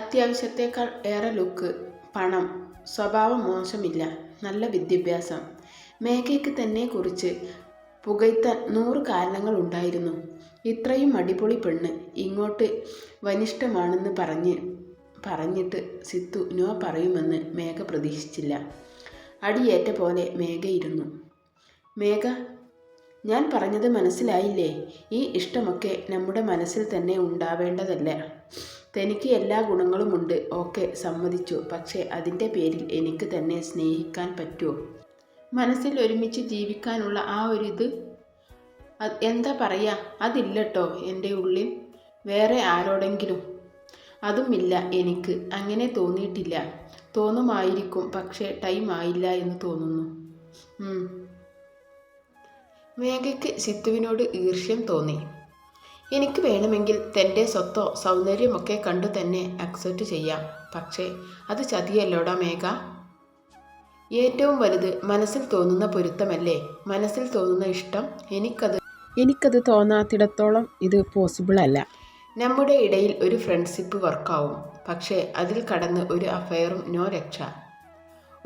അത്യാവശ്യത്തേക്കാൾ ഏറെ ലുക്ക് പണം സ്വഭാവം മോശമില്ല നല്ല വിദ്യാഭ്യാസം. മേഘയ്ക്ക് തന്നെ കുറിച്ച് പുകഴ്ത്താൻ നൂറ് കാരണങ്ങൾ ഉണ്ടായിരുന്നു. ഇത്രയും അടിപൊളി പെണ്ണ് ഇങ്ങോട്ട് വനിഷ്ഠമാണെന്ന് പറഞ്ഞ് പറഞ്ഞിട്ട് സിത്തു നോ പറയുമെന്ന് മേഘ പ്രതീക്ഷിച്ചില്ല. അടിയേറ്റ പോലെ മേഘയിരുന്നു മേഘ ഞാൻ പറഞ്ഞത് മനസ്സിലായില്ലേ? ഈ ഇഷ്ടമൊക്കെ നമ്മുടെ മനസ്സിൽ തന്നെ ഉണ്ടാവേണ്ടതല്ല? തനിക്ക് എല്ലാ ഗുണങ്ങളുമുണ്ട് ഓക്കെ സമ്മതിച്ചു. പക്ഷേ അതിന്റെ പേരിൽ എനിക്ക് തന്നെ സ്നേഹിക്കാൻ പറ്റുമോ? മനസ്സിൽ ഒരുമിച്ച് ജീവിക്കാനുള്ള ആ ഒരു ഇത് എന്താ പറയുക അതില്ലട്ടോ എന്റെ ഉള്ളിൽ. വേറെ ആരോടെങ്കിലും. അതുമില്ല എനിക്ക്. അങ്ങനെ തോന്നിയിട്ടില്ല. തോന്നുമായിരിക്കും. പക്ഷേ ടൈം ആയില്ല എന്ന് തോന്നുന്നു. മേഘയ്ക്ക് സിത്തുവിനോട് ഈർഷ്യം തോന്നി. എനിക്ക് വേണമെങ്കിൽ തന്റെ സ്വത്തോ സൗന്ദര്യമൊക്കെ കണ്ടു തന്നെ അക്സെപ്റ്റ് ചെയ്യാം. പക്ഷേ അത് ചതിയല്ലോടാ മേഘ? ഏറ്റവും വലുത് മനസ്സിൽ തോന്നുന്ന പൊരുത്തമല്ലേ? മനസ്സിൽ തോന്നുന്ന ഇഷ്ടം എനിക്കത് എനിക്കത് തോന്നാത്തിടത്തോളം ഇത് പോസിബിൾ അല്ല. നമ്മുടെ ഇടയിൽ ഒരു ഫ്രണ്ട്ഷിപ്പ് വർക്കാവും പക്ഷേ അതിൽ കടന്ന് ഒരു അഫയറും നോ രക്ഷ.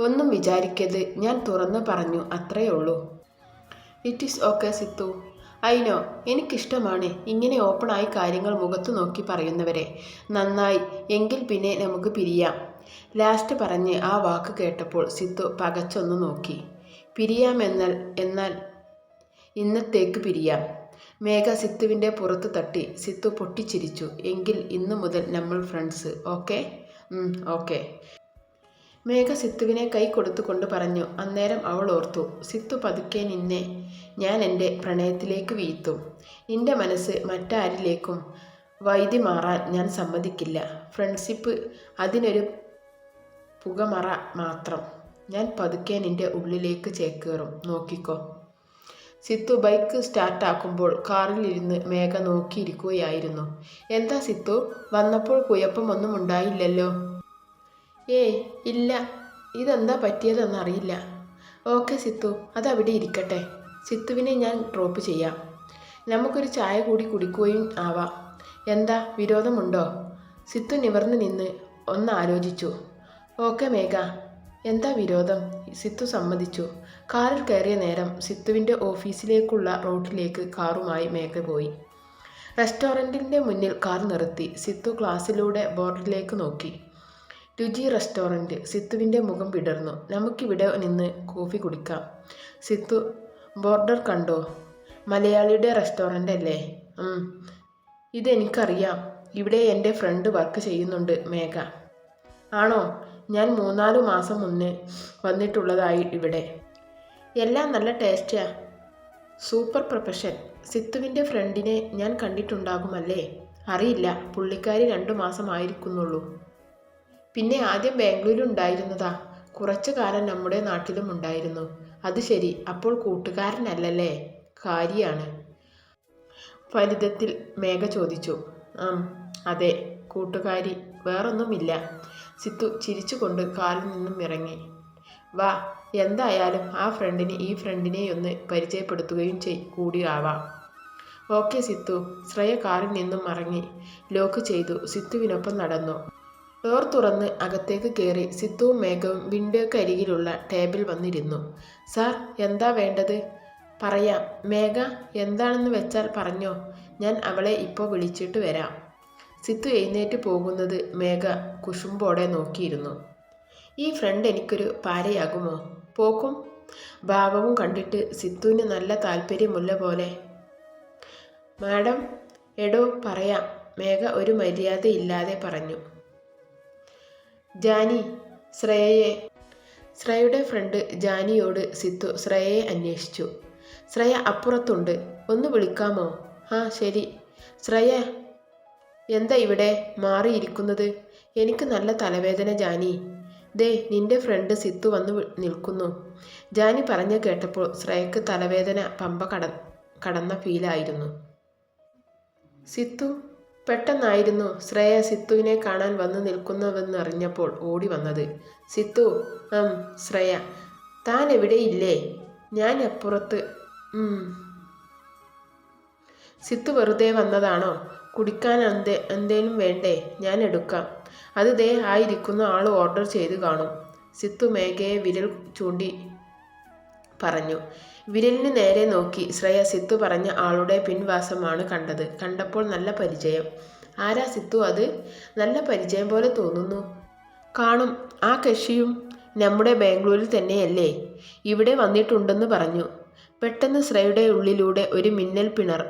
ഒന്നും വിചാരിക്കരുത്. ഞാൻ തുറന്നു പറഞ്ഞു അത്രയേ ഉള്ളൂ. It is okay Sithu. അയിനോ എനിക്കിഷ്ടമാണ് ഇങ്ങനെ ഓപ്പണായി കാര്യങ്ങൾ മുഖത്ത് നോക്കി പറയുന്നവരെ. നന്നായി എങ്കിൽ പിന്നെ നമുക്ക് പിരിയാം. ലാസ്റ്റ് പറഞ്ഞ് ആ വാക്ക് കേട്ടപ്പോൾ സിത്തു പകച്ചൊന്ന് നോക്കി. പിരിയാമെന്നാൽ എന്നാൽ ഇന്നത്തേക്ക് പിരിയാം. മേഘ സിത്തുവിന്റെ പുറത്ത് തട്ടി സിത്തു പൊട്ടിച്ചിരിച്ചു. എങ്കിൽ ഇന്നു മുതൽ നമ്മൾ ഫ്രണ്ട്സ് ഓക്കെ ഓക്കെ മേഘ സിത്തുവിനെ കൈ കൊടുത്തുകൊണ്ട് പറഞ്ഞു അന്നേരം അവൾ ഓർത്തു സിത്തു പതുക്കെ നിന്നെ ഞാൻ എന്റെ പ്രണയത്തിലേക്ക് വീഴ്ത്തും. നിന്റെ മനസ്സ് മറ്റാരിലേക്കും വൈദ്യ മാറാൻ ഞാൻ സമ്മതിക്കില്ല. ഫ്രണ്ട്ഷിപ്പ് അതിനൊരു പുകമറ മാത്രം. ഞാൻ പതുക്കെ നിന്റെ ഉള്ളിലേക്ക് ചേക്കേറും. നോക്കിക്കോ. സിത്തു ബൈക്ക് സ്റ്റാർട്ടാക്കുമ്പോൾ കാറിലിരുന്ന് മേഘ നോക്കിയിരിക്കുകയായിരുന്നു. എന്താ സിത്തു? വന്നപ്പോൾ കുഴപ്പമൊന്നും ഉണ്ടായില്ലല്ലോ? ഏയ് ഇല്ല. ഇതെന്താ പറ്റിയതെന്നറിയില്ല ഓക്കെ സിത്തു. അതവിടെ ഇരിക്കട്ടെ. സിത്തുവിനെ ഞാൻ ഡ്രോപ്പ് ചെയ്യാം. നമുക്കൊരു ചായ കൂടി കുടിക്കുകയും ആവാം. എന്താ വിരോധമുണ്ടോ? സിത്തു നിവർന്ന് നിന്ന് ഒന്ന് ആലോചിച്ചു ഓക്കെ മേഘ. എന്താ വിരോധം? സിത്തു സമ്മതിച്ചു. കാറിൽ കയറിയ നേരം സിത്തുവിന്റെ ഓഫീസിലേക്കുള്ള റോഡിലേക്ക് കാറുമായി മേഘ പോയി. റെസ്റ്റോറന്റിന്റെ മുന്നിൽ കാർ നിർത്തി. സിത്തു ക്ലാസ്സിലൂടെ ബോർഡിലേക്ക് നോക്കി. രുചി റെസ്റ്റോറന്റ് സിത്തുവിന്റെ മുഖം വിടർന്നു നമുക്കിവിടെ നിന്ന് കോഫി കുടിക്കാം. സിത്തു ബോർഡർ കണ്ടോ? മലയാളിയുടെ റെസ്റ്റോറന്റ് അല്ലേ. ഇതെനിക്കറിയാം. ഇവിടെ എന്റെ ഫ്രണ്ട് വർക്ക് ചെയ്യുന്നുണ്ട് മേഘ. ആണോ? ഞാൻ മൂന്നാൽ മാസം മുന്നേ വന്നിട്ടുള്ളതായി ഇവിടെ. എല്ലാം നല്ല ടേസ്റ്റാ. Super profession. സിത്തുവിന്റെ ഫ്രണ്ടിനെ ഞാൻ കണ്ടിട്ടുണ്ടാകുമല്ലേ? അറിയില്ല. പുള്ളിക്കാരി രണ്ടു മാസമായിരിക്കുന്നുള്ളൂ. പിന്നെ ആദ്യം ബാംഗ്ലൂരിൽ ഉണ്ടായിരുന്നതാ കുറച്ചു കാലം നമ്മുടെ നാട്ടിലും ഉണ്ടായിരുന്നു. അത് ശരി അപ്പോൾ കൂട്ടുകാരനല്ലല്ലേ? കാരിയാണ്. ഫലിതത്തിൽ മേഘ ചോദിച്ചു. ആം അതെ കൂട്ടുകാരി വേറൊന്നുമില്ല. സിത്തു ചിരിച്ചുകൊണ്ട് കാലിൽ നിന്നും ഇറങ്ങി. വാ എന്തായാലും ആ ഫ്രണ്ടിന് ഈ ഫ്രണ്ടിനെ ഒന്ന് പരിചയപ്പെടുത്തുകയും ചെയ് കൂടി ആവാം. ഓക്കെ സിത്തു. ശ്രേയ കാറിൽ നിന്നും ഇറങ്ങി ലോക്ക് ചെയ്തു. സിത്തുവിനൊപ്പം നടന്നു. ഡോർ തുറന്ന് അകത്തേക്ക് കയറി സിത്തുവും മേഘവും വിൻഡോയ്ക്ക് അരികിലുള്ള ടേബിൾ വന്നിരുന്നു. സാർ എന്താ വേണ്ടത്? പറയാം. മേഘ എന്താണെന്ന് വെച്ചാൽ പറഞ്ഞോ. ഞാൻ അവളെ ഇപ്പോൾ വിളിച്ചിട്ട് വരാം. സിത്തു എഴുന്നേറ്റ് പോകുന്നത് മേഘ കുശുമ്പോടെ നോക്കിയിരുന്നു. ഈ ഫ്രണ്ട് എനിക്കൊരു പാരയാകുമോ? പോക്കും? ഭാവവും കണ്ടിട്ട് സിത്തുവിന് നല്ല താല്പര്യമുള്ള പോലെ. മാഡം എടോ പറയാം. മേഘ ഒരു മര്യാദയില്ലാതെ പറഞ്ഞു. ജാനി ശ്രേയയെ. ശ്രേയയുടെ ഫ്രണ്ട് ജാനിയോട് സിത്തു ശ്രേയയെ അന്വേഷിച്ചു. ശ്രേയ അപ്പുറത്തുണ്ട് ഒന്ന് വിളിക്കാമോ? ആ ശരി. ശ്രേയ എന്താ ഇവിടെ മാറിയിരിക്കുന്നത്? എനിക്ക് നല്ല തലവേദന ജാനി. ദേ നിന്റെ ഫ്രണ്ട് സിത്തു വന്ന് നിൽക്കുന്നു. ജാനി പറഞ്ഞു കേട്ടപ്പോൾ ശ്രേയക്ക് തലവേദന പമ്പ കട കടന്ന ഫീലായിരുന്നു സിത്തു പെട്ടെന്നായിരുന്നു ശ്രേയ സിത്തുവിനെ കാണാൻ വന്നു നിൽക്കുന്നുവെന്നറിഞ്ഞപ്പോൾ ഓടി വന്നത്. സിത്തു ആം ശ്രേയ താൻ എവിടെയില്ലേ ഞാൻ അപ്പുറത്ത്. സിത്തു വെറുതെ വന്നതാണോ? കുടിക്കാൻ എന്തേ എന്തേലും വേണ്ടേ ഞാൻ എടുക്കാം. അത് ദേ ആയിരിക്കുന്ന ആൾ ഓർഡർ ചെയ്ത് കാണും. സിത്തു മേഘയെ വിരൽ ചൂണ്ടി പറഞ്ഞു. വിരലിന് നേരെ നോക്കി ശ്രേയ സിത്തു പറഞ്ഞ ആളുടെ പിൻവാസമാണ് കണ്ടത്. കണ്ടപ്പോൾ നല്ല പരിചയം. ആരാ സിത്തു അത്? നല്ല പരിചയം പോലെ തോന്നുന്നു. കാണും. ആ കക്ഷിയും നമ്മുടെ ബാംഗ്ലൂരിൽ തന്നെയല്ലേ? ഇവിടെ വന്നിട്ടുണ്ടെന്ന് പറഞ്ഞു. പെട്ടെന്ന് ശ്രേയയുടെ ഉള്ളിലൂടെ ഒരു മിന്നൽ പിണർ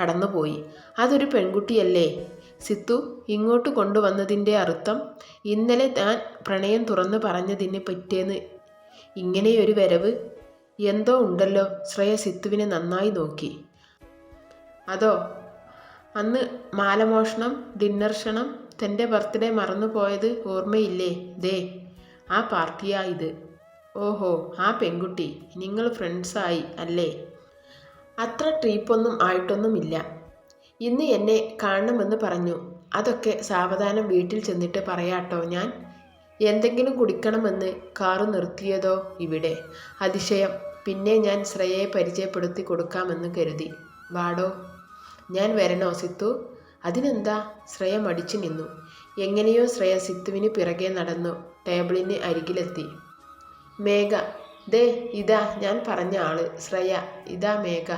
കടന്നുപോയി. അതൊരു പെൺകുട്ടിയല്ലേ? സിത്തു ഇങ്ങോട്ട് കൊണ്ടുവന്നതിന്റെ അർത്ഥം ഇന്നലെ താൻ പ്രണയം തുറന്നു പറഞ്ഞതിന് പറ്റിയെന്ന് ഇങ്ങനെയൊരു വരവ് എന്തോ ഉണ്ടല്ലോ ശ്രേയ സിത്തുവിനെ നന്നായി നോക്കി. അതോ അന്ന് മാലമോഷണം ഡിന്നർ ക്ഷണം തന്റെ ബർത്ത്ഡേ മറന്നുപോയത് ഓർമ്മയില്ലേ? ദേ ആ പാർട്ടിയാ ഇത്. ഓഹോ ആ പെൺകുട്ടി. നിങ്ങൾ ഫ്രണ്ട്സായി അല്ലേ? അത്ര ട്രീപ്പൊന്നും ആയിട്ടൊന്നുമില്ല. ഇന്ന് എന്നെ കാണണമെന്ന് പറഞ്ഞു. അതൊക്കെ സാവധാനം വീട്ടിൽ ചെന്നിട്ട് പറയാട്ടോ ഞാൻ. എന്തെങ്കിലും കുടിക്കണമെന്ന് കാറ് നിർത്തിയതോ ഇവിടെ? അതിശയം. പിന്നെ ഞാൻ ശ്രേയയെ പരിചയപ്പെടുത്തി കൊടുക്കാമെന്ന് കരുതി. വാടോ ഞാൻ വരണോ സിത്തു? അതിനെന്താ? ശ്രേയ മടിച്ചു നിന്നു. എങ്ങനെയോ ശ്രേയ സിത്തുവിന് പിറകെ നടന്നു ടേബിളിന് അരികിലെത്തി. മേഘ ദേ ഇതാ ഞാൻ പറഞ്ഞ ആൾ ശ്രേയ. ഇതാ മേഘ.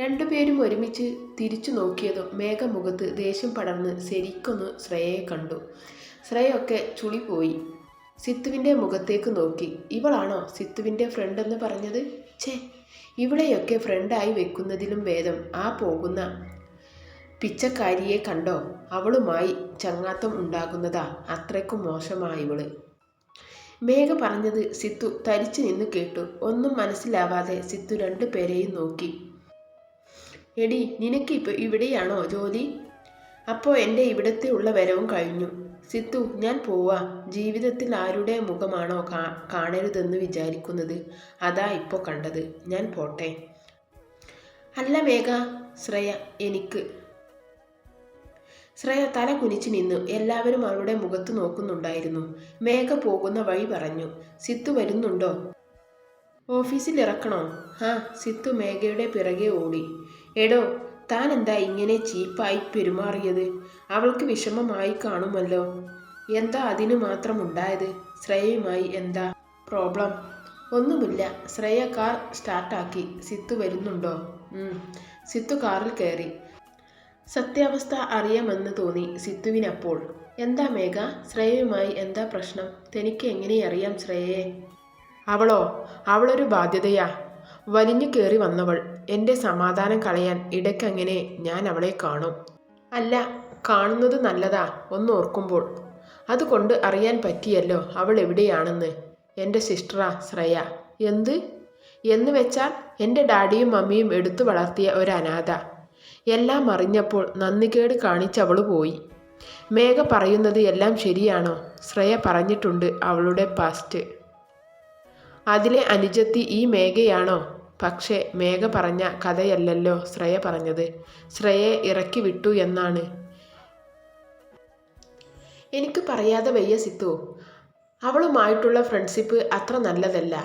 രണ്ടുപേരും ഒരുമിച്ച് തിരിച്ചു നോക്കിയതും മേഘ മുഖത്ത് ദേഷ്യം പടർന്ന് ശരിക്കൊന്ന് ശ്രേയയെ കണ്ടു. ശ്രേയൊക്കെ ചുളിപോയി. സിത്തുവിന്റെ മുഖത്തേക്ക് നോക്കി. ഇവളാണോ സിത്തുവിന്റെ ഫ്രണ്ട് എന്ന് പറഞ്ഞത്? ഛേ ഇവിടെയൊക്കെ ഫ്രണ്ടായി വെക്കുന്നതിലും ഭേദം. ആ പോകുന്ന പിച്ചക്കാരിയെ കണ്ടോ? അവളുമായി ചങ്ങാത്തം ഉണ്ടാകുന്നതാ. അത്രയ്ക്കും മോശമായിവൾ മേഘ പറഞ്ഞത് സിത്തു തരിച്ചു നിന്ന് കേട്ടു. ഒന്നും മനസ്സിലാവാതെ സിത്തു രണ്ടു പേരെയും നോക്കി. എടി നിനക്ക് ഇപ്പോൾ ഇവിടെയാണോ ജോലി? അപ്പോൾ എന്റെ ഇവിടത്തെ ഉള്ള വരവും കഴിഞ്ഞു. സിത്തു ഞാൻ പോവാ. ജീവിതത്തിൽ ആരുടെ മുഖമാണോ കാ കാണരുതെന്ന് വിചാരിക്കുന്നത്? അതാ ഇപ്പോൾ കണ്ടത്. ഞാൻ പോട്ടെ. അല്ല മേഘ ശ്രേയ എനിക്ക്. ശ്രേയ തല കുനിച്ച് നിന്നു. എല്ലാവരും അവളുടെ മുഖത്ത് നോക്കുന്നുണ്ടായിരുന്നു. മേഘ പോകുന്ന വഴി പറഞ്ഞു. സിത്തു വരുന്നുണ്ടോ? ഓഫീസിൽ ഇറക്കണോ? ആ സിത്തു മേഘയുടെ പിറകെ ഓടി. എടോ താൻ എന്താ ഇങ്ങനെ ചീപ്പായി പെരുമാറിയത്? അവൾക്ക് വിഷമമായി കാണുമല്ലോ. എന്താ അതിനു മാത്രം ഉണ്ടായത് ശ്രേയയുമായി എന്താ പ്രോബ്ലം? ഒന്നുമില്ല. ശ്രേയ കാർ സ്റ്റാർട്ടാക്കി. സിത്തു വരുന്നുണ്ടോ? സിത്തു കാറിൽ കയറി. സത്യാവസ്ഥ അറിയാമെന്ന് തോന്നി സിത്തുവിനപ്പോൾ. എന്താ മേഘ? ശ്രേയയുമായി എന്താ പ്രശ്നം? തനിക്ക് എങ്ങനെ അറിയാം ശ്രേയയെ? അവളോ? അവളൊരു ബാധ്യതയാ. വലിഞ്ഞു കയറി വന്നവൾ. എന്റെ സമാധാനം കളയാൻ ഇടയ്ക്കങ്ങനെ ഞാൻ അവളെ കാണും. അല്ല കാണുന്നത് നല്ലതാ ഒന്ന് ഓർക്കുമ്പോൾ. അതുകൊണ്ട് അറിയാൻ പറ്റിയല്ലോ അവൾ എവിടെയാണെന്ന്. എന്റെ സിസ്റ്ററാ ശ്രേയ. എന്ത്? എന്ന് വെച്ചാൽ എന്റെ ഡാഡിയും മമ്മിയും എടുത്തു വളർത്തിയ ഒരു അനാഥ. എല്ലാം അറിഞ്ഞപ്പോൾ നന്ദികേട് കാണിച്ചവൾ പോയി. മേഘ പറയുന്നത് എല്ലാം ശരിയാണോ? ശ്രേയ പറഞ്ഞിട്ടുണ്ട് അവളുടെ പാസ്റ്റ് അതിലെ അനുജത്തി ഈ മേഘയാണോ? പക്ഷേ മേഘ പറഞ്ഞ കഥയല്ലല്ലോ ശ്രേയ പറഞ്ഞത്. ശ്രേയയെ ഇറക്കി വിട്ടു എന്നാണ്. എനിക്ക് പറയാതെ വയ്യ സിത്തു. അവളുമായിട്ടുള്ള ഫ്രണ്ട്ഷിപ്പ് അത്ര നല്ലതല്ല.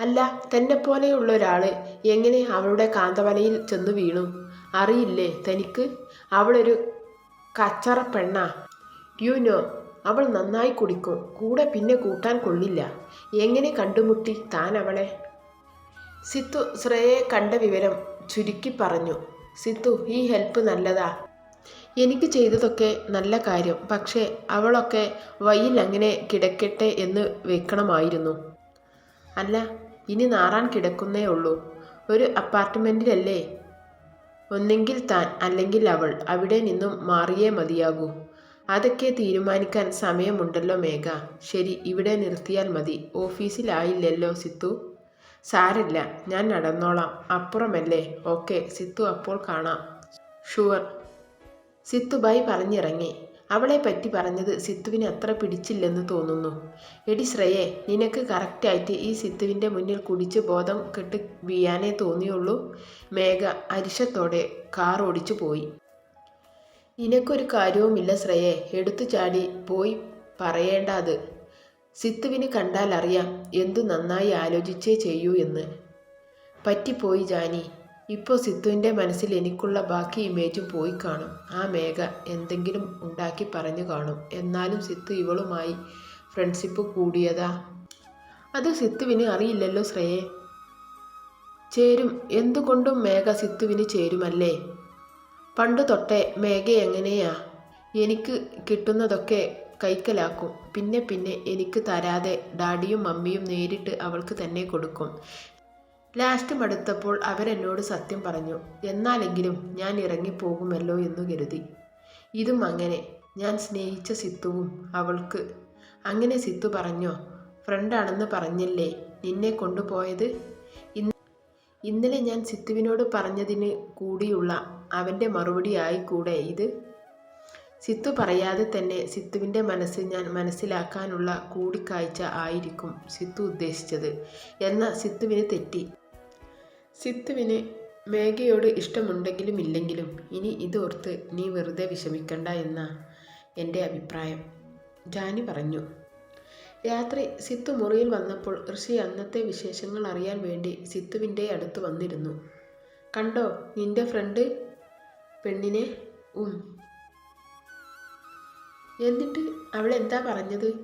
അല്ല തന്നെ പോലെയുള്ള ഒരാൾ എങ്ങനെ അവളുടെ കാന്തവലയിൽ ചെന്ന് വീണു? അറിയില്ലേ തനിക്ക്? അവളൊരു കച്ചറ പെണ്ണാ യു നോ അവൾ നന്നായി കുടിക്കും. കൂടെ പിന്നെ കൂട്ടാൻ കൊള്ളില്ല. എങ്ങനെ കണ്ടുമുട്ടി താൻ അവളെ? സിത്തു ശ്രേയെ കണ്ട വിവരം ചുരുക്കി പറഞ്ഞു. സിത്തു ഈ ഹെൽപ്പ് നല്ലതാ. എനിക്ക് ചെയ്തതൊക്കെ നല്ല കാര്യം. പക്ഷേ അവളൊക്കെ വയ്യിൽ അങ്ങനെ കിടക്കട്ടെ എന്ന് വെക്കണമായിരുന്നു. അല്ല ഇനി നാറാൻ കിടക്കുന്നേ ഉള്ളൂ. ഒരു അപ്പാർട്ട്മെന്റിലല്ലേ ഒന്നെങ്കിൽ താൻ അല്ലെങ്കിൽ അവൾ അവിടെ നിന്നും മാറിയേ മതിയാകൂ. അതൊക്കെ തീരുമാനിക്കാൻ സമയമുണ്ടല്ലോ മേഘ. ശരി ഇവിടെ നിർത്തിയാൽ മതി. ഓഫീസിലായില്ലല്ലോ സിത്തു? സാരില്ല ഞാൻ നടന്നോളാം. അപ്പുറമല്ലേ? ഓക്കെ സിത്തു അപ്പോൾ കാണാം. ഷുവർ. സിത്തു ബൈ പറഞ്ഞിറങ്ങി. അവളെ പറ്റി പറഞ്ഞത് സിത്തുവിന് അത്ര പിടിച്ചില്ലെന്ന് തോന്നുന്നു. എടി ശ്രയേ നിനക്ക് കറക്റ്റായിട്ട് ഈ സിത്തുവിന്റെ മുന്നിൽ കുടിച്ച് ബോധം കെട്ട് വീയാനേ തോന്നിയുള്ളൂ. മേഘ അരിശത്തോടെ കാർ ഓടിച്ചു പോയി. നിനക്കൊരു കാര്യവുമില്ല ശ്രയേ എടുത്തു ചാടി പോയി പറയേണ്ട അത് സിത്തുവിന് കണ്ടാൽ അറിയാം എന്തു നന്നായി ആലോചിച്ചേ ചെയ്യൂ എന്ന്. പറ്റിപ്പോയി ജാനി. ഇപ്പോൾ സിദ്ധുവിന്റെ മനസ്സിൽ എനിക്കുള്ള ബാക്കി ഇമേജും പോയി കാണും. ആ മേഘ എന്തെങ്കിലും ഉണ്ടാക്കി പറഞ്ഞു കാണും. എന്നാലും സിദ്ധു ഇവളുമായി ഫ്രണ്ട്ഷിപ്പ് കൂടിയതാ. അത് സിത്തുവിന് അറിയില്ലല്ലോ ശ്രേയെ. ചേരും. എന്തുകൊണ്ടും മേഘ സിത്തുവിന് ചേരുമല്ലേ? പണ്ട് തൊട്ടേ മേഘ എങ്ങനെയാ? എനിക്ക് കിട്ടുന്നതൊക്കെ കൈക്കലാക്കും. പിന്നെ പിന്നെ എനിക്ക് തരാതെ ഡാഡിയും മമ്മിയും നേരിട്ട് അവൾക്ക് തന്നെ കൊടുക്കും. ലാസ്റ്റ് മടുത്തപ്പോൾ അവരെന്നോട് സത്യം പറഞ്ഞു എന്നാലെങ്കിലും ഞാൻ ഇറങ്ങിപ്പോകുമല്ലോ എന്നു കരുതി. ഇതും അങ്ങനെ. ഞാൻ സ്നേഹിച്ച സിത്തുവും അവൾക്ക്. അങ്ങനെ സിത്തു പറഞ്ഞോ? ഫ്രണ്ടാണെന്ന് പറഞ്ഞല്ലേ? നിന്നെ കൊണ്ടുപോയത്? ഇന്ന് ഇന്നലെ ഞാൻ സിത്തുവിനോട് പറഞ്ഞതിന് കൂടിയുള്ള അവന്റെ മറുപടി ആയിക്കൂടെ ഇത് സിത്തു പറയാതെ തന്നെ സിത്തുവിന്റെ മനസ്സ് ഞാൻ മനസ്സിലാക്കാനുള്ള കൂടിക്കാഴ്ച ആയിരിക്കും സിത്തു ഉദ്ദേശിച്ചത് എന്ന സിത്തുവിന് തെറ്റി. സിത്തുവിന് മേഘയോട് ഇഷ്ടമുണ്ടെങ്കിലും ഇല്ലെങ്കിലും ഇനി ഇതോർത്ത് നീ വെറുതെ വിഷമിക്കണ്ട എന്ന എന്റെ അഭിപ്രായം. ജാനി പറഞ്ഞു. രാത്രി സിത്തു മുറിയിൽ വന്നപ്പോൾ ഋഷി അന്നത്തെ വിശേഷങ്ങൾ അറിയാൻ വേണ്ടി സിത്തുവിന്റെ അടുത്ത് വന്നിരുന്നു. കണ്ടോ നിന്റെ ഫ്രണ്ട് പെണ്ണിനെ? ഉം. എന്നിട്ട് അവൾ എന്താ പറഞ്ഞത്?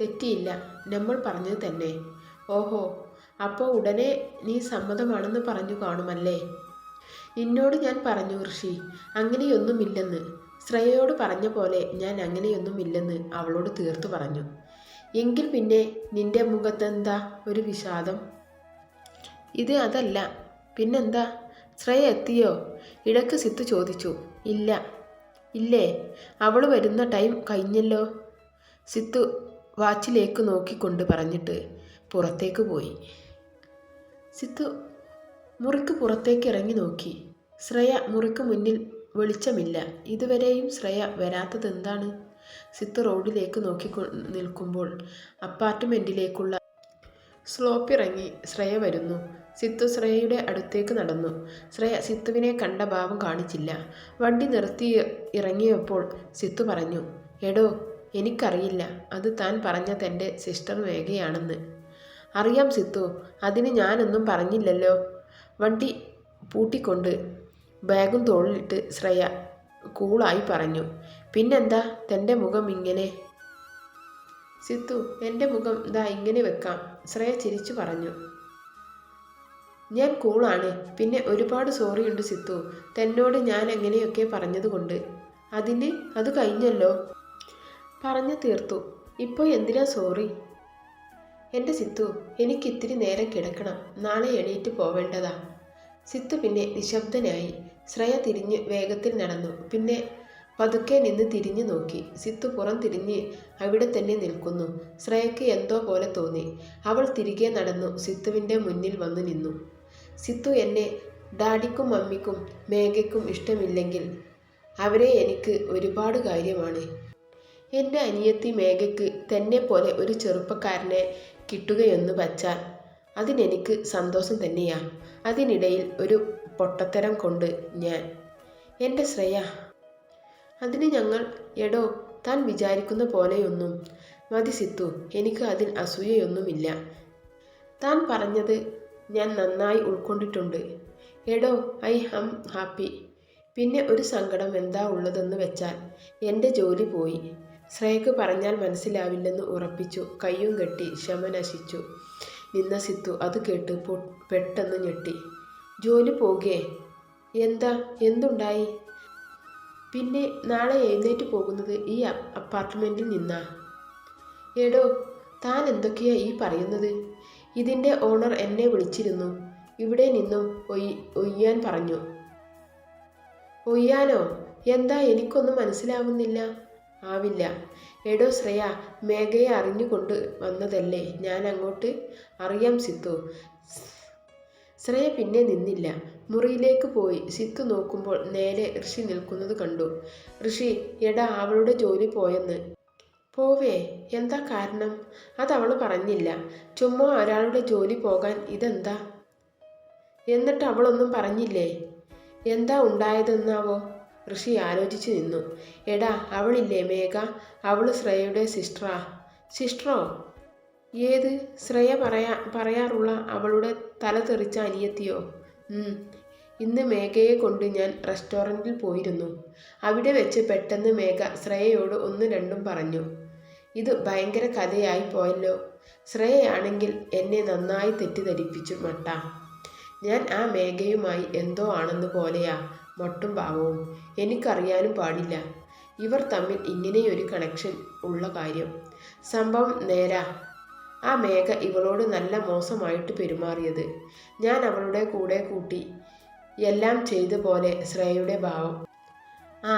തെറ്റിയില്ല. നമ്മൾ പറഞ്ഞത് തന്നെ. ഓഹോ അപ്പോൾ ഉടനെ നീ സമ്മതമാണെന്ന് പറഞ്ഞു കാണുമല്ലേ? നിന്നോട് ഞാൻ പറഞ്ഞു ഋഷി അങ്ങനെയൊന്നുമില്ലെന്ന്. ശ്രേയയോട് പറഞ്ഞ പോലെ ഞാൻ അങ്ങനെയൊന്നുമില്ലെന്ന് അവളോട് തീർത്തു പറഞ്ഞു. എങ്കിൽ പിന്നെ നിന്റെ മുഖത്തെന്താ ഒരു വിഷാദം? ഇത് അതല്ല. പിന്നെന്താ? ശ്രേയ എത്തിയോ? ഇടയ്ക്ക് സിത്ത് ചോദിച്ചു. ഇല്ല. ഇല്ലേ? അവൾ വരുന്ന ടൈം കഴിഞ്ഞല്ലോ? സിത്തു വാച്ചിലേക്ക് നോക്കിക്കൊണ്ട് പറഞ്ഞിട്ട് പുറത്തേക്ക് പോയി. സിത്തു മുറിക്ക് പുറത്തേക്ക് ഇറങ്ങി നോക്കി. ശ്രേയ മുറിക്ക് മുന്നിൽ വെളിച്ചമില്ല. ഇതുവരെയും ശ്രേയ വരാത്തത് എന്താണ് സിത്ത് റോഡിലേക്ക് നോക്കി നിൽക്കുമ്പോൾ അപ്പാർട്ട്മെന്റിലേക്കുള്ള സ്ലോപ്പിറങ്ങി ശ്രേയ വരുന്നു. സിത്തു ശ്രേയയുടെ അടുത്തേക്ക് നടന്നു. ശ്രേയ സിത്തുവിനെ കണ്ട ഭാവം കാണിച്ചില്ല. വണ്ടി നിർത്തി ഇറങ്ങിയപ്പോൾ സിത്തു പറഞ്ഞു എടോ എനിക്കറിയില്ല. അത് താൻ പറഞ്ഞ തന്റെ സിസ്റ്റർ മേഘയാണെന്ന്. അറിയാം സിത്തു അതിന് ഞാനൊന്നും പറഞ്ഞില്ലല്ലോ. വണ്ടി പൂട്ടിക്കൊണ്ട് ബാഗും തോളിലിട്ട് ശ്രേയ കൂളായി പറഞ്ഞു. പിന്നെന്താ തന്റെ മുഖം ഇങ്ങനെ. സിത്തു എന്റെ മുഖം ഇതാ ഇങ്ങനെ വെക്കാം ശ്രേയ ചിരിച്ചു പറഞ്ഞു. ഞാൻ കൂളാണ് പിന്നെ ഒരുപാട് സോറിയുണ്ട് സിത്തു തന്നോട് ഞാൻ എങ്ങനെയൊക്കെ പറഞ്ഞതുകൊണ്ട്. അതിന് അത് കഴിഞ്ഞല്ലോ. പറഞ്ഞു തീർത്തു ഇപ്പോൾ എന്തിനാ സോറി എന്റെ സിത്തു എനിക്ക് ഇത്തിരി നേരം കിടക്കണം. നാളെ എണീറ്റ് പോവേണ്ടതാ. സിത്തു പിന്നെ നിശബ്ദനായി ശ്രേയ തിരിഞ്ഞ് വേഗത്തിൽ നടന്നു. പിന്നെ പതുക്കെ നിന്ന് തിരിഞ്ഞു നോക്കി. സിത്തു പുറം തിരിഞ്ഞ് അവിടെ തന്നെ നിൽക്കുന്നു. ശ്രേയയ്ക്ക് എന്തോ പോലെ തോന്നി. അവൾ തിരികെ നടന്നു സിത്തുവിന്റെ മുന്നിൽ വന്നു നിന്നു. സിത്തു എന്നെ ഡാഡിക്കും മമ്മിക്കും മേഘയ്ക്കും ഇഷ്ടമില്ലെങ്കിൽ അവരെ എനിക്ക് ഒരുപാട് കാര്യമാണ്. എന്റെ അനിയത്തി മേഘയ്ക്ക് തന്നെ പോലെ ഒരു ചെറുപ്പക്കാരനെ കിട്ടുകയെന്ന് വച്ചാൽ അതിനെനിക്ക് സന്തോഷം തന്നെയാണ് അതിനിടയിൽ ഒരു പൊട്ടത്തരം കൊണ്ട് ഞാൻ. എന്റെ ശ്രേയ അതിന് ഞങ്ങൾ എടോ താൻ വിചാരിക്കുന്ന പോലെയൊന്നും. മതി സിത്തു എനിക്ക് അതിൽ അസൂയയൊന്നുമില്ല. താൻ പറഞ്ഞത് ഞാൻ നന്നായി ഉൾക്കൊണ്ടിട്ടുണ്ട്. എടോ ഐ ഹം ഹാപ്പി. പിന്നെ ഒരു സങ്കടം എന്താ ഉള്ളതെന്ന് വെച്ചാൽ എന്റെ ജോലി പോയി. ശ്രേയക്ക് പറഞ്ഞാൽ മനസ്സിലാവില്ലെന്ന് ഉറപ്പിച്ചു. കയ്യും കെട്ടി ക്ഷമ നശിച്ചു നിന്ന സിത്തു അത് കേട്ട് പെട്ടെന്ന് ഞെട്ടി. ജോലി പോകേ? എന്താ? എന്തുണ്ടായി? പിന്നെ നാളെ എഴുന്നേറ്റ് പോകുന്നത് ഈ അപ്പാർട്ട്മെന്റിൽ നിന്നാ? എടോ താൻ എന്തൊക്കെയാ ഈ പറയുന്നത്? ഇതിന്റെ ഓണർ എന്നെ വിളിച്ചിരുന്നു. ഇവിടെ നിന്നും ഒയ് ഒയ്യാൻ പറഞ്ഞു. ഒയ്യാനോ? എന്താ എനിക്കൊന്നും മനസ്സിലാവുന്നില്ല. ആവില്ല. എടോ ശ്രേയ മേഘയെ അറിഞ്ഞുകൊണ്ട് വന്നതല്ലേ? ഞാൻ അങ്ങോട്ട് അറിയാം സിത്തു ശ്രേയ പിന്നെ നിന്നില്ല. മുറിയിലേക്ക് പോയി. സിത്തു നോക്കുമ്പോൾ നേരെ ഋഷി നിൽക്കുന്നത് കണ്ടു. ഋഷി എടാ അവളുടെ ജോലി പോയെന്ന്. പോവേ. എന്താ കാരണം? അതവൾ പറഞ്ഞില്ല. ചുമ്മാ ഒരാളുടെ ജോലി പോകാൻ ഇതെന്താ? എന്നിട്ട് അവളൊന്നും പറഞ്ഞില്ലേ? എന്താ ഉണ്ടായതെന്നാവോ? ഋഷി ആലോചിച്ച് നിന്നു. എടാ അവളില്ലേ മേഘ? അവൾ ശ്രേയയുടെ സിസ്റ്ററാ. സിസ്റ്ററോ? ഏത്? ശ്രേയ പറയാ പറയാറുള്ള അവളുടെ തല തെറിച്ച അനിയത്തിയോ? ഇന്ന് മേഘയെ കൊണ്ട് ഞാൻ റെസ്റ്റോറന്റിൽ പോയിരുന്നു. അവിടെ വെച്ച് പെട്ടെന്ന് മേഘ ശ്രേയയോട് ഒന്ന് രണ്ടും പറഞ്ഞു. ഇത് ഭയങ്കര കഥയായി പോയല്ലോ. ശ്രേയയാണെങ്കിൽ എന്നെ നന്നായി തെറ്റിദ്ധരിപ്പിച്ചു മട്ട. ഞാൻ ആ മേഘയുമായി എന്തോ ആണെന്ന് പോലെയാ മൊട്ടും ഭാവവും എനിക്കറിയാനും പാടില്ല. ഇവർ തമ്മിൽ ഇങ്ങനെയൊരു കണക്ഷൻ ഉള്ള കാര്യം. സംഭവം നേരാ. ആ മേഘ ഇവളോട് നല്ല മോശമായിട്ട് പെരുമാറിയത്. ഞാൻ അവളുടെ കൂടെ കൂട്ടി എല്ലാം ചെയ്ത പോലെ ശ്രേയയുടെ ഭാവം. ആ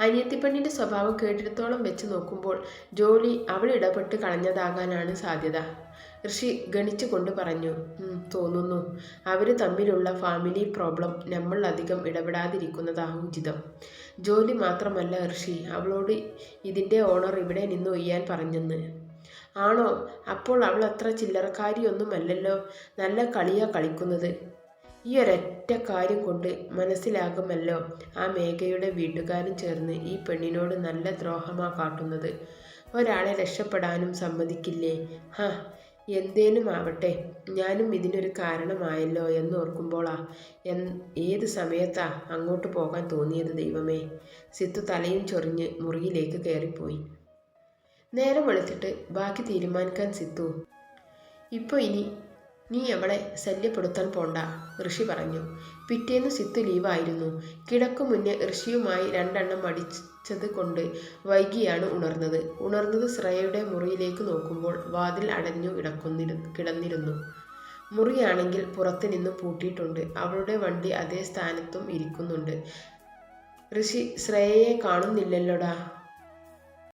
അനിയത്തിപ്പെണ്ണിന്റെ സ്വഭാവം കേട്ടിടത്തോളം വെച്ച് നോക്കുമ്പോൾ ജോലി അവൾ ഇടപെട്ട് കളഞ്ഞതാകാനാണ് സാധ്യത. ഋഷി ഗണിച്ചു കൊണ്ട് പറഞ്ഞു തോന്നുന്നു. അവർ തമ്മിലുള്ള ഫാമിലി പ്രോബ്ലം നമ്മൾ അധികം ഇടപെടാതിരിക്കുന്നതാ ഉചിതം. ജോലി മാത്രമല്ല ഋഷി അവളോട് ഇതിന്റെ ഓണർ ഇവിടെ നിന്ന് ഒയ്യാൻ പറഞ്ഞെന്ന്. ആണോ? അപ്പോൾ അവൾ അത്ര ചില്ലറക്കാരിയൊന്നുമല്ലല്ലോ. നല്ല കളിയാ കളിക്കുന്നത്. ഈ ഒരൊറ്റ കാര്യം കൊണ്ട് മനസ്സിലാകുമല്ലോ ആ മേഘയുടെ വീട്ടുകാരും ചേർന്ന് ഈ പെണ്ണിനോട് നല്ല ദ്രോഹമാ കാട്ടുന്നത്. ഒരാളെ രക്ഷപ്പെടാനും സമ്മതിക്കില്ലേ? ഹാ എന്തേലും ആവട്ടെ. ഞാനും ഇതിനൊരു കാരണമായല്ലോ എന്നോർക്കുമ്പോളാ എൻ ഏത് സമയത്താ അങ്ങോട്ട് പോകാൻ തോന്നിയത് ദൈവമേ? സിത്തു തലയും ചൊറിഞ്ഞ് മുറിയിലേക്ക് കയറിപ്പോയി. നേരം വെളുത്തിട്ട് ബാക്കി തീരുമാനിക്കാൻ സിത്തു. ഇപ്പോൾ ഇനി നീ അവളെ ശല്യപ്പെടുത്താൻ പോണ്ട ഋഷി പറഞ്ഞു. പിറ്റേന്ന് സിത്തു ലീവായിരുന്നു. കിടക്കു മുന്നേ ഋഷിയുമായി രണ്ടെണ്ണം അടിച്ചത് കൊണ്ട് വൈകിയാണ് ഉണർന്നത്. ഉണർന്നത് ശ്രേയയുടെ മുറിയിലേക്ക് നോക്കുമ്പോൾ വാതിൽ അടഞ്ഞു കിടക്കുന്നിരു കിടന്നിരുന്നു. മുറിയാണെങ്കിൽ പുറത്ത് നിന്ന് പൂട്ടിയിട്ടുണ്ട്. അവളുടെ വണ്ടി അതേ സ്ഥാനത്തും ഇരിക്കുന്നുണ്ട്. ഋഷി ശ്രേയയെ കാണുന്നില്ലല്ലോടാ.